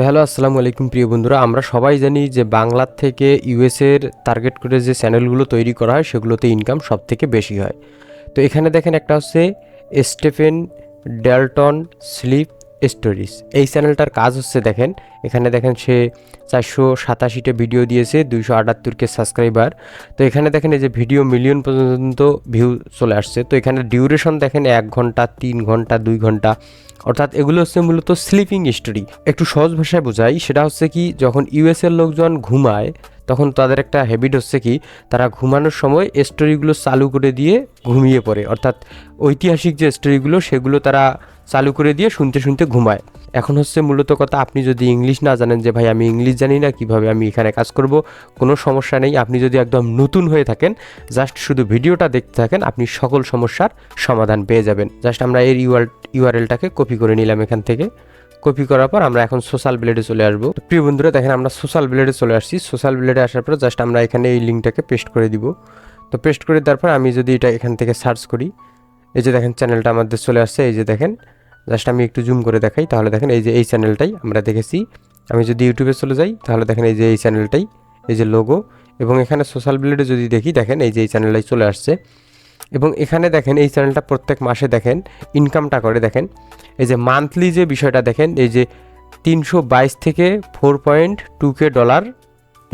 তো হ্যালো, আসসালামু আলাইকুম প্রিয় বন্ধুরা। আমরা সবাই জানি যে বাংলার থেকে ইউএসের টার্গেট করে যে চ্যানেলগুলো তৈরি করা হয়, সেগুলোতে ইনকাম সব থেকে বেশি হয়। তো এখানে দেখেন একটা হচ্ছে স্টেফেন ডেলটন স্লিপ স্টোরিজ। এই চ্যানেলটার কাজ হচ্ছে দেখেন, এখানে দেখেন সে চারশো সাতাশিটা ভিডিও দিয়েছে, দুইশো আটাত্তরকে সাবস্ক্রাইবার। তো এখানে দেখেন এই যে ভিডিও মিলিয়ন পর্যন্ত ভিউ চলে আসছে। তো এখানে ডিউরেশন দেখেন এক ঘণ্টা, তিন ঘণ্টা, দুই ঘণ্টা। অর্থাৎ এগুলো হচ্ছে মূলত স্লিপিং স্টোরি। একটু সহজ ভাষায় বোঝাই, সেটা হচ্ছে কি, যখন ইউএসের লোকজন ঘুমায়, তখন তাদের একটা হ্যাবিট হচ্ছে কি, তারা ঘুমানোর সময় স্টোরিগুলো চালু করে দিয়ে ঘুমিয়ে পড়ে। অর্থাৎ ঐতিহাসিক যে স্টোরিগুলো সেগুলো তারা চালু করে দিয়ে শুনতে শুনতে ঘুমায়। এখন হচ্ছে মূলত কথা, আপনি যদি ইংলিশ না জানেন যে, ভাই, আমি ইংলিশ জানি না, কীভাবে আমি এখানে কাজ করব? কোনো সমস্যা নেই। আপনি যদি একদম নতুন হয়ে থাকেন, জাস্ট শুধু ভিডিওটা দেখতে থাকেন, আপনি সকল সমস্যার সমাধান পেয়ে যাবেন। জাস্ট আমরা এর ইউআর, ইউআরএলটাকে কপি করে নিলাম এখান থেকে। কপি করার পর আমরা এখন সোশ্যাল ব্লেডে চলে আসব। প্রিয় বন্ধুরা, দেখেন আমরা সোশ্যাল ব্লেডে চলে আসছি। সোশ্যাল ব্লেডে আসার পর জাস্ট আমরা এখানে এই লিঙ্কটাকে পেস্ট করে দিব। তো পেস্ট করে দেওয়ার পর আমি যদি এটা এখান থেকে সার্চ করি, এই যে দেখেন চ্যানেলটা আমাদের চলে আসছে, এই যে দেখেন জাস্ট আমি একটু জুম করে দেখাই, তাহলে দেখেন এই যে এই চ্যানেলটাই আমরা দেখেছি। আমি যদি ইউটিউবে চলে যাই, তাহলে দেখেন এই যে এই চ্যানেলটাই এই যে লোগো এবং এখানে সোশ্যাল ব্লেডে যদি দেখি, দেখেন এই যে এই চ্যানেলটাই চলে আসছে। এবং এখানে দেখেন এই চ্যানেলটা প্রত্যেক মাসে দেখেন ইনকামটা করে দেখেন। এই যে মান্থলি যে বিষয়টা দেখেন, এই যে তিনশো বাইশ থেকে four point two K dollar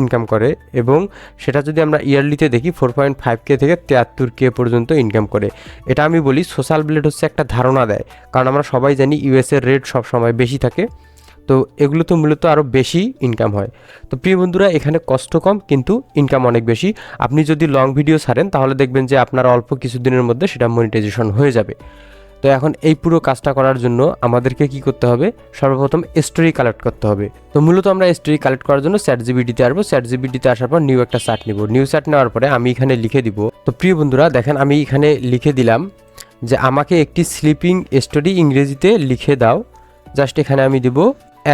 income করে এবং সেটা যদি আমরা ইয়ারলিতে দেখি ফোর পয়েন্ট ফাইভ কে থেকে তিয়াত্তর কে পর্যন্ত ইনকাম করে। এটা আমি বলি সোশ্যাল ব্লেড হচ্ছে একটা ধারণা দেয়। কারণ আমরা সবাই জানি ইউএসের রেট সবসময় বেশি থাকে। তো এগুলো তো মূলত আরও বেশি ইনকাম হয়। তো প্রিয় বন্ধুরা, এখানে কষ্ট কম, কিন্তু ইনকাম অনেক বেশি। আপনি যদি লং ভিডিও ছাড়েন, তাহলে দেখবেন যে আপনার অল্প কিছুদিনের মধ্যে সেটা মনিটাইজেশন হয়ে যাবে। তো এখন এই পুরো কাজটা করার জন্য আমাদেরকে কি করতে হবে? সর্বপ্রথম স্টোরি কালেক্ট করতে হবে। তো মূলত আমরা স্টোরি কালেক্ট করার জন্য স্যাট জিবিডিতে আসব। স্যাট জিবিডিতে আসার পর নিউ একটা চার্ট নিব। নিউ চার্ট নেওয়ার পরে আমি এখানে লিখে দিব। তো প্রিয় বন্ধুরা, দেখেন আমি এখানে লিখে দিলাম যে আমাকে একটি স্লিপিং স্টোরি ইংরেজিতে লিখে দাও। জাস্ট এখানে আমি দিব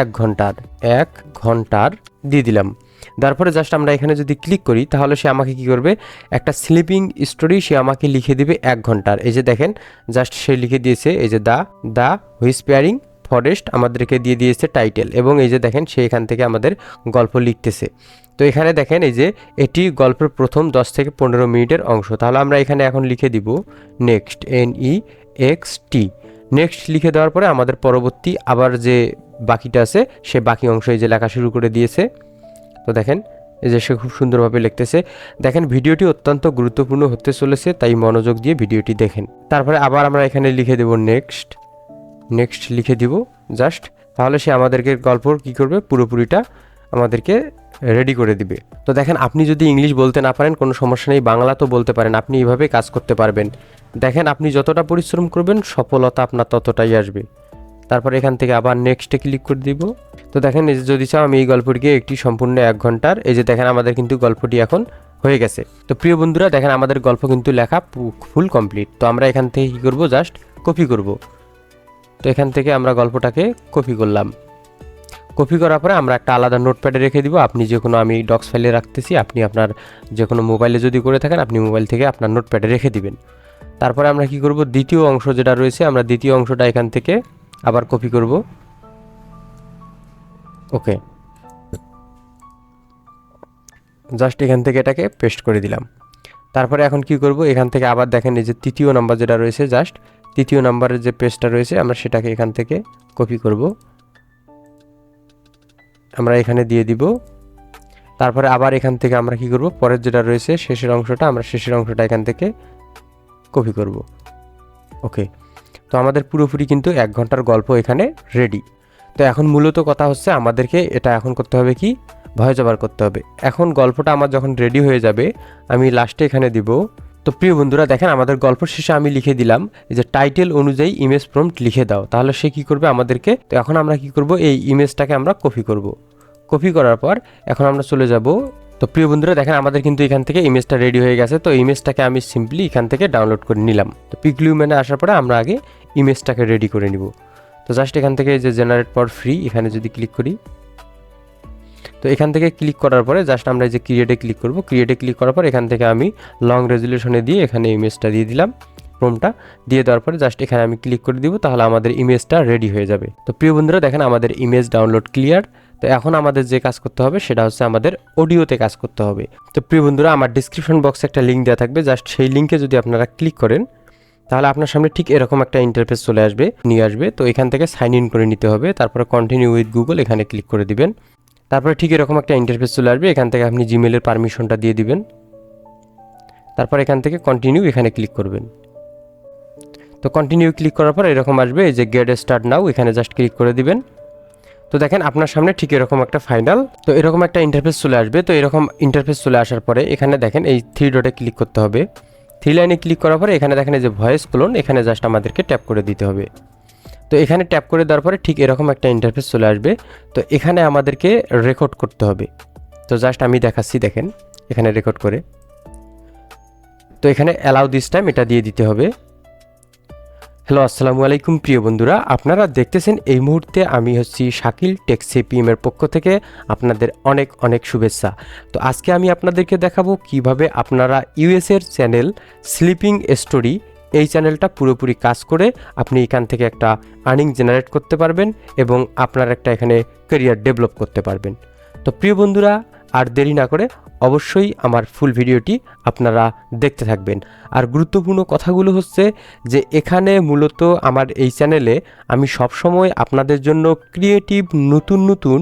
এক ঘণ্টার এক ঘণ্টার দিয়ে দিলাম। তারপরে জাস্ট আমরা এখানে যদি ক্লিক করি, তাহলে সে আমাকে কি করবে? একটা স্লিপিং স্টোরি সে আমাকে লিখে দিবে এক ঘণ্টার। এই যে দেখেন জাস্ট সে লিখে দিয়েছে, এই যে দা দা হুইসপেয়ারিং ফরেস্ট আমাদেরকে দিয়ে দিয়েছে টাইটেল এবং এই যে দেখেন, সে এখান থেকে আমাদের গল্প লিখতেছে। তো এখানে দেখেন, এই যে এটি গল্পের প্রথম দশ থেকে পনেরো মিনিটের অংশ। তাহলে আমরা এখানে এখন লিখে দিব next N E X T next লিখে দেওয়ার পরে আমাদের পরবর্তী আবার যে বাকিটা আছে, সে বাকি অংশ এই যে লেখা শুরু করে দিয়েছে। তো দেখেন, এই যে সে খুব সুন্দরভাবে লিখতেছে, দেখেন ভিডিওটি অত্যন্ত গুরুত্বপূর্ণ হতে চলেছে, তাই মনোযোগ দিয়ে ভিডিওটি দেখেন। তারপরে আবার আমরা এখানে লিখে দেব নেক্সট নেক্সট লিখে দিব জাস্ট তাহলে সে আমাদেরকে গল্প কী করবে, পুরোপুরিটা আমাদেরকে রেডি করে দিবে। তো দেখেন, আপনি যদি ইংলিশ বলতে না পারেন, কোনো সমস্যা নেই, বাংলা তো বলতে পারেন, আপনি এইভাবে কাজ করতে পারবেন। দেখেন, আপনি যতটা পরিশ্রম করবেন, সফলতা আপনার ততটাই আসবে। তারপর এখান থেকে আবার নেক্সটে ক্লিক করে দিব। তো দেখেন, এই যে যদি চাও আমি এই গল্পটিকে একটি সম্পূর্ণ এক ঘণ্টার, এই যে দেখেন আমাদের কিন্তু গল্পটি এখন হয়ে গেছে। তো প্রিয় বন্ধুরা, দেখেন আমাদের গল্প কিন্তু লেখা ফুল কমপ্লিট তো আমরা এখান থেকে কী করব? জাস্ট কপি করব। তো এখান থেকে আমরা গল্পটাকে কপি করলাম। কপি করার পরে আমরা একটা আলাদা নোটপ্যাডে রেখে দিব। আপনি যে কোনো আমি ডক্স ফাইলে রাখতেছি, আপনি আপনার যে কোনো মোবাইলে যদি করে থাকেন, আপনি মোবাইল থেকে আপনার নোটপ্যাডে রেখে দিবেন। তারপরে আমরা কি করব? দ্বিতীয় অংশ যেটা রয়েছে, আমরা দ্বিতীয় অংশটা এখান থেকে আবার কপি করব। ওকে জাস্ট এখান থেকে এটাকে পেস্ট করে দিলাম। তারপরে এখন কি করব? এখান থেকে আবার দেখেন এই যে তৃতীয় নাম্বার যেটা রয়েছে জাস্ট তৃতীয় নাম্বারের যে পেজটা রয়েছে, আমরা সেটাকে এখান থেকে কপি করব। আমরা এখানে দিয়ে দিব। তারপরে আবার এখান থেকে আমরা কি করব? পরের যেটা রয়েছে, শেষের অংশটা, আমরা শেষের অংশটা এখান থেকে কপি করব। ওকে তো আমাদের পুরোপুরি কিন্তু এক ঘণ্টার গল্প এখানে রেডি তো এখন মূলত কথা হচ্ছে আমাদেরকে এটা এখন করতে হবে কি? ভয় জবার করতে হবে। এখন গল্পটা আমার যখন রেডি হয়ে যাবে, আমি লাস্টে এখানে দিব। তো প্রিয় বন্ধুরা, দেখেন আমাদের গল্প শেষে আমি লিখে দিলাম যে টাইটেল অনুযায়ী ইমেজ প্রম্পট লিখে দাও, তাহলে সে কি করবে আমাদেরকে? তো এখন আমরা কি করব? এই ইমেজটাকে আমরা কপি করব। কপি করার পর এখন আমরা চলে যাব তো প্রিয় বন্ধুরা, দেখেন আমাদের কিন্তু এখান থেকে ইমেজটা রেডি হয়ে গেছে। তো ইমেজটাকে আমি সিম্পলি এখান থেকে ডাউনলোড করে নিলাম। তো পিকলিউ মেনে আসার পরে আমরা আগে ইমেজটাকে রেডি করে নিব। তো জাস্ট এখান থেকে যে জেনারেট পর ফ্রি এখানে যদি ক্লিক করি, তো এখান থেকে ক্লিক করার পরে জাস্ট আমরা এই যে ক্রিয়েটে ক্লিক করব। ক্রিয়েটে ক্লিক করার পর এখান থেকে আমি লং রেজুলেশনে দিয়ে এখানে ইমেজটা দিয়ে দিলাম প্রোমটা দিয়ে দেওয়ার পরে জাস্ট এখানে আমি ক্লিক করে দিব, তাহলে আমাদের ইমেজটা রেডি হয়ে যাবে। তো প্রিয় বন্ধুরা, দেখেন আমাদের ইমেজ ডাউনলোড ক্লিয়ার তো এখন আমাদের যে কাজ করতে হবে সেটা হচ্ছে আমাদের অডিওতে কাজ করতে হবে। তো প্রিয় বন্ধুরা, আমার ডিসক্রিপশন বক্সে একটা লিঙ্ক দেওয়া থাকবে। জাস্ট সেই লিঙ্কে যদি আপনারা ক্লিক করেন, তাহলে আপনার সামনে ঠিক এরকম একটা ইন্টারফেস চলে আসবে, নিয়ে আসবে। তো এখান থেকে সাইন ইন করে নিতে হবে। তারপরে কন্টিনিউ উইথ গুগল এখানে ক্লিক করে দিবেন। তারপরে ঠিক এরকম একটা ইন্টারফেস চলে আসবে। এখান থেকে আপনি জিমেলের পারমিশনটা দিয়ে দিবেন। তারপর এখান থেকে কন্টিনিউ এখানে ক্লিক করবেন। তো কন্টিনিউ ক্লিক করার পর এরকম আসবে, এই যে গেট স্টার্ট নাও এখানে জাস্ট ক্লিক করে দিবেন। তো দেখেন, আপনার সামনে ঠিক এরকম একটা ফাইনাল তো এরকম একটা ইন্টারফেস চলে আসবে। তো এরকম ইন্টারফেস চলে আসার পরে এখানে দেখেন, এই থ্রি ডটে ক্লিক করতে হবে। থ্রি লাইনে ক্লিক করার পরে এখানে দেখেন যে ভয়েস ক্লোন এখানে জাস্ট আমাদেরকে ট্যাপ করে দিতে হবে। তো এখানে ট্যাপ করে দেওয়ার পরে ঠিক এরকম একটা ইন্টারফেস চলে আসবে। তো এখানে আমাদেরকে রেকর্ড করতে হবে। তো জাস্ট আমি দেখাচ্ছি, দেখেন, এখানে রেকর্ড করে। তো এখানে অ্যালাউ দিস টাইম এটা দিয়ে দিতে হবে। হ্যালো, আসসালামু আলাইকুম প্রিয় বন্ধুরা। আপনারা দেখতেছেন এই মুহূর্তে আমি হচ্ছি শাকিল টেক্সিপিএম এর পক্ষ থেকে আপনাদের অনেক অনেক শুভেচ্ছা। তো আজকে আমি আপনাদেরকে দেখাবো কীভাবে আপনারা ইউএস এর চ্যানেল স্লিপিং স্টোরি এই চ্যানেলটা পুরোপুরি কাজ করে আপনি এখান থেকে একটা আর্নিং জেনারেট করতে পারবেন এবং আপনার একটা এখানে ক্যারিয়ার ডেভেলপ করতে পারবেন। তো প্রিয় বন্ধুরা, আর দেরি না করে অবশ্যই আমার ফুল ভিডিওটি আপনারা দেখতে থাকবেন। আর গুরুত্বপূর্ণ কথাগুলো হচ্ছে যে, এখানে মূলত আমার এই চ্যানেলে আমি সবসময় আপনাদের জন্য ক্রিয়েটিভ নতুন নতুন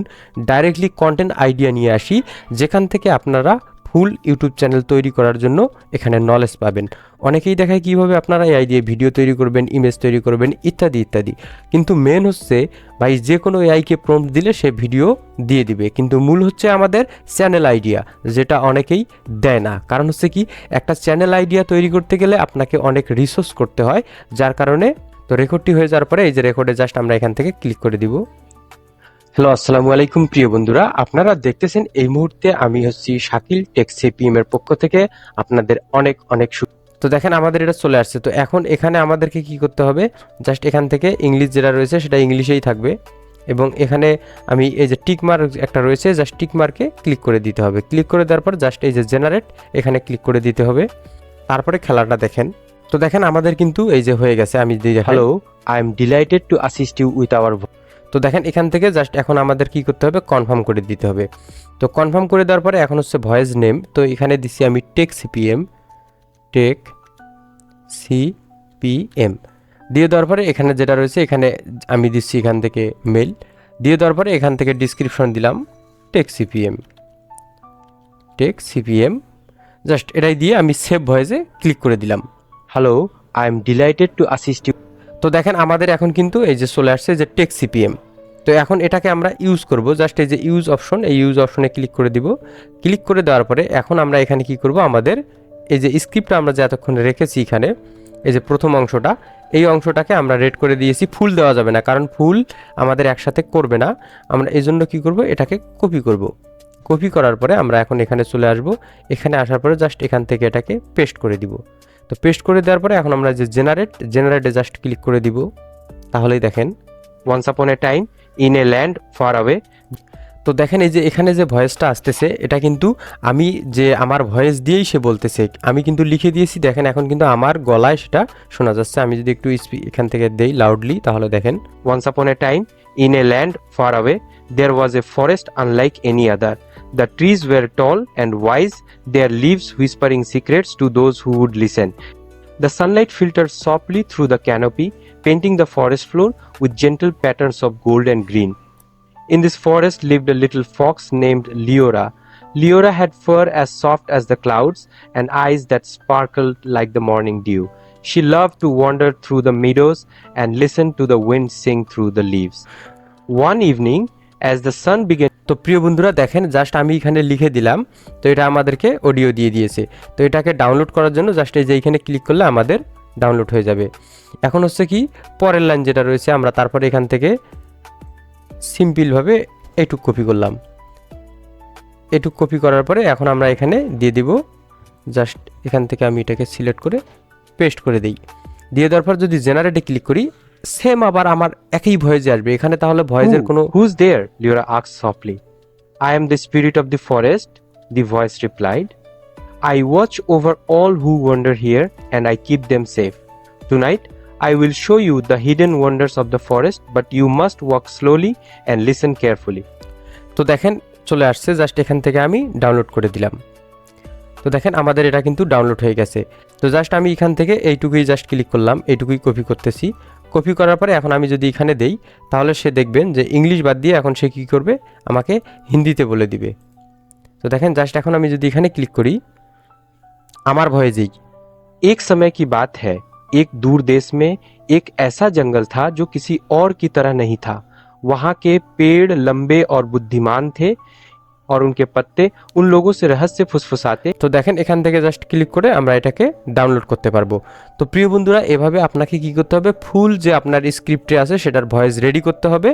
ডাইরেক্টলি কন্টেন্ট আইডিয়া নিয়ে আসি। যেখান থেকে আপনারা ফুল ইউটিউব চ্যানেল তৈরি করার জন্য এখানে নলেজ পাবেন। অনেকেই দেখায় কীভাবে আপনারা এই দিয়ে ভিডিও তৈরি করবেন ইমেজ তৈরি করবেন, ইত্যাদি ইত্যাদি। কিন্তু মেন হচ্ছে ভাই যে কোনো এআইকে প্রম্পট দিলে সে ভিডিও দিয়ে দিবে। কিন্তু মূল হচ্ছে আমাদের চ্যানেল আইডিয়া যেটা অনেকেই দেয় না। কারণ হচ্ছে কি, একটা চ্যানেল আইডিয়া তৈরি করতে গেলে আপনাকে অনেক রিসোর্স করতে হয়। যার কারণে তো রেকর্ডটি হয়ে যাওয়ার পরে এই যে রেকর্ডে জাস্ট আমরা এখান থেকে ক্লিক করে দিব। হ্যালো, আসসালামু আলাইকুম, প্রিয় বন্ধুরা। আপনারা দেখতেছেন এই মুহূর্তে আমি হচ্ছি শাকিল টেক্সিপিএম এর পক্ষ থেকে। আপনাদের অনেক অনেক তো দেখেন, আমাদের এটা চলে আসছে। তো এখন এখানে আমাদেরকে কি করতে হবে? জাস্ট এখান থেকে ইংলিশ যেটা রয়েছে, সেটা ইংলিশেই থাকবে। এবং এখানে আমি এই যে টিক মার্ক একটা রয়েছে, জাস্ট টিক মার্কে ক্লিক করে দিতে হবে। ক্লিক করে দেওয়ার পর জাস্ট এই যে জেনারেট, এখানে ক্লিক করে দিতে হবে। তারপরে খেলাটা দেখেন। তো দেখেন, আমাদের কিন্তু এই যে হয়ে গেছে। আমি hello I am delighted to assist you with our তো দেখেন এখান থেকে জাস্ট এখন আমাদের কি করতে হবে? কনফার্ম করে দিতে হবে। তো কনফার্ম করে দেওয়ার পরে এখন হচ্ছে ভয়েস নেম তো এখানে দিচ্ছি আমি টেক সিপিএম টেক সিপিএম দিয়ে দেওয়ার পরে এখানে যেটা রয়েছে, এখানে আমি দিচ্ছি এখান থেকে মেল দিয়ে দেওয়ার পরে এখান থেকে ডিসক্রিপশন দিলাম tech CPM tech CPM just এটাই দিয়ে আমি সেভ ভয়েসে ক্লিক করে দিলাম। Hello I am delighted to assist you তো দেখেন আমাদের এখন কিন্তু এই যে চলে আসছে যে টেক সিপিএম। তো এখন এটাকে আমরা ইউজ করব জাস্ট এই যে ইউজ অপশন এই ইউজ অপশনে ক্লিক করে দিব। ক্লিক করে দেওয়ার পরে এখন আমরা এখানে কি করব, আমাদের এই যে স্ক্রিপ্টটা আমরা যে এতক্ষণ রেখেছি এখানে, এই যে প্রথম অংশটা, এই অংশটাকে আমরা রেড করে দিয়েছি ফুল দেওয়া যাবে না, কারণ ফুল আমাদের একসাথে করবে না। আমরা এই জন্য কী করব, এটাকে কপি করব। কপি করার পরে আমরা এখন এখানে চলে আসব। এখানে আসার পরে জাস্ট এখান থেকে এটাকে পেস্ট করে দিব। তো পেস্ট করে দেওয়ার পরে এখন আমরা যে জেনারেট জেনারেটে জাস্ট ক্লিক করে দিব। তাহলেই দেখেন once upon a time in a land far away তো দেখেন এই যে এখানে যে ভয়েসটা আসতেছে, এটা কিন্তু আমি যে আমার ভয়েস দিয়েই সে বলতেছে, আমি কিন্তু লিখে দিয়েছি। দেখেন এখন কিন্তু আমার গলায় সেটা শোনা যাচ্ছে। আমি যদি একটু স্পি এখান থেকে দেই লাউডলি তাহলে দেখেন once upon a time in a land far away there was a forest unlike any other The trees were tall and wise, their leaves whispering secrets to those who would listen. The sunlight filtered softly through the canopy, painting the forest floor with gentle patterns of gold and green. In this forest lived a little fox named Leora. Leora had fur as soft as the clouds and eyes that sparkled like the morning dew. She loved to wander through the meadows and listen to the wind sing through the leaves. One evening, as the sun began to প্রিয় বন্ধুরা দেখেন just আমি এখানে লিখে দিলাম, তো এটা আমাদেরকে অডিও দিয়ে দিয়েছে। তো এটাকে ডাউনলোড করার জন্য জাস্ট এই যে এইখানে ক্লিক করলে আমাদের ডাউনলোড হয়ে যাবে। এখন হচ্ছে কি, পরের লাইন যেটা রয়েছে, আমরা তারপরে এখান থেকে সিম্পলভাবে এটুক কপি করলাম। এটুক কপি করার পরে এখন আমরা এখানে দিয়ে দিব জাস্ট এখান থেকে আমি এটাকে সিলেক্ট করে পেস্ট করে দিই। দিয়ে দেওয়ার পর যদি জেনারেটে ক্লিক করি সেম আবার আমার একই ভয়েস আসবে। এখানে তাহলে ভয়েস এর কোনো হুজ দেয়ার লিওরা আক softly I am the spirit of the forest the voice replied I watch over all who wander here and I keep them safe tonight I will show you the hidden wonders of the forest but you must walk slowly and listen carefully তো দেখেন চলে আসছে just এখান থেকে আমি download করে দিলাম। তো দেখেন আমাদের এটা কিন্তু ডাউনলোড হয়ে গেছে। তো জাস্ট আমি এখান থেকে এইটুকুই জাস্ট ক্লিক করলাম এইটুকুই কপি করতেছি। কপি করার পরে এখন আমি যদি এখানে দেই তাহলে সে দেখবেন যে ইংলিশ বাদ দিয়ে এখন সে কী করবে আমাকে হিন্দিতে বলে দিবে তো দেখেন জাস্ট এখন আমি যদি এখানে ক্লিক করি আমার ভয়ে যেই एक समय की बात है एक दूर देश में एक ऐसा जंगल था जो किसी और की तरह नहीं था वहां के पेड़ लंबे और बुद्धिमान थे और उनके पत्ते उन लोगों से रहस्य फुसफुसाते তো দেখেন এখান থেকে জাস্ট ক্লিক করে আমরা এটাকে ডাউনলোড করতে পারবো তো প্রিয় বন্ধুরা এভাবে আপনাকে কি করতে হবে ফুল যে আপনার স্ক্রিপ্টে আছে সেটার ভয়েস রেডি করতে হবে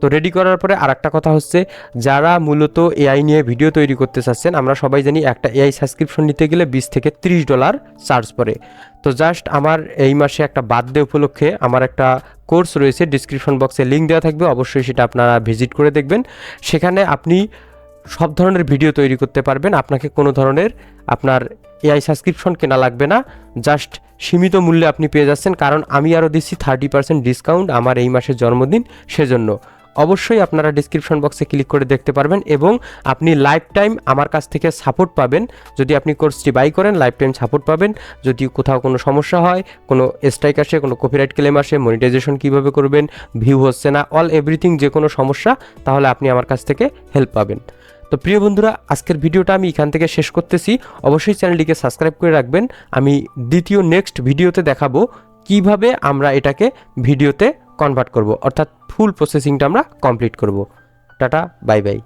তো রেডি করার পরে আর একটা কথা হচ্ছে যারা মূলত এআই নিয়ে ভিডিও তৈরি করতে চাচ্ছেন আমরা সবাই জানি একটা এআই সাবস্ক্রিপশন নিতে গেলে বিশ থেকে ত্রিশ ডলার চার্জ পড়ে তো জাস্ট আমার এই মাসে একটা বার্থডে উপলক্ষে আমার একটা কোর্স রয়েছে ডিসক্রিপশন বক্সে লিঙ্ক দেওয়া থাকবে অবশ্যই সেটা আপনারা ভিজিট করে দেখবেন সেখানে আপনি সব ধরনের ভিডিও তৈরি করতে পারবেন। আপনাকে কোনো ধরনের আপনার এআই সাবস্ক্রিপশন কেনা লাগবে না। জাস্ট সীমিত মূল্যে আপনি পেয়ে যাচ্ছেন। কারণ আমি আরও দিচ্ছি থার্টি পার্সেন্ট ডিসকাউন্ট আমার এই মাসের জন্মদিন সেজন্য। অবশ্যই আপনারা ডিসক্রিপশন বক্সে ক্লিক করে দেখতে পারবেন এবং আপনি লাইফ টাইম আমার কাছ থেকে সাপোর্ট পাবেন। যদি আপনি কোর্সটি বাই করেন লাইফ টাইম সাপোর্ট পাবেন। যদি কোথাও কোনো সমস্যা হয়, কোনো স্ট্রাইক আসে, কোনো কপিরাইট ক্লেম আসে মনিটাইজেশন কীভাবে করবেন ভিউ হচ্ছে না অল এভরিথিং যে কোনো সমস্যা, তাহলে আপনি আমার কাছ থেকে হেল্প পাবেন। তো প্রিয় বন্ধুরা, আজকের ভিডিওটা আমি এখান থেকে শেষ করতেছি। অবশ্যই চ্যানেলটিকে সাবস্ক্রাইব করে রাখবেন। আমি দ্বিতীয় নেক্সট ভিডিওতে দেখাবো কীভাবে আমরা এটাকে ভিডিওতে কনভার্ট করব। অর্থাৎ ফুল প্রসেসিংটা আমরা কমপ্লিট করব। Tata bye bye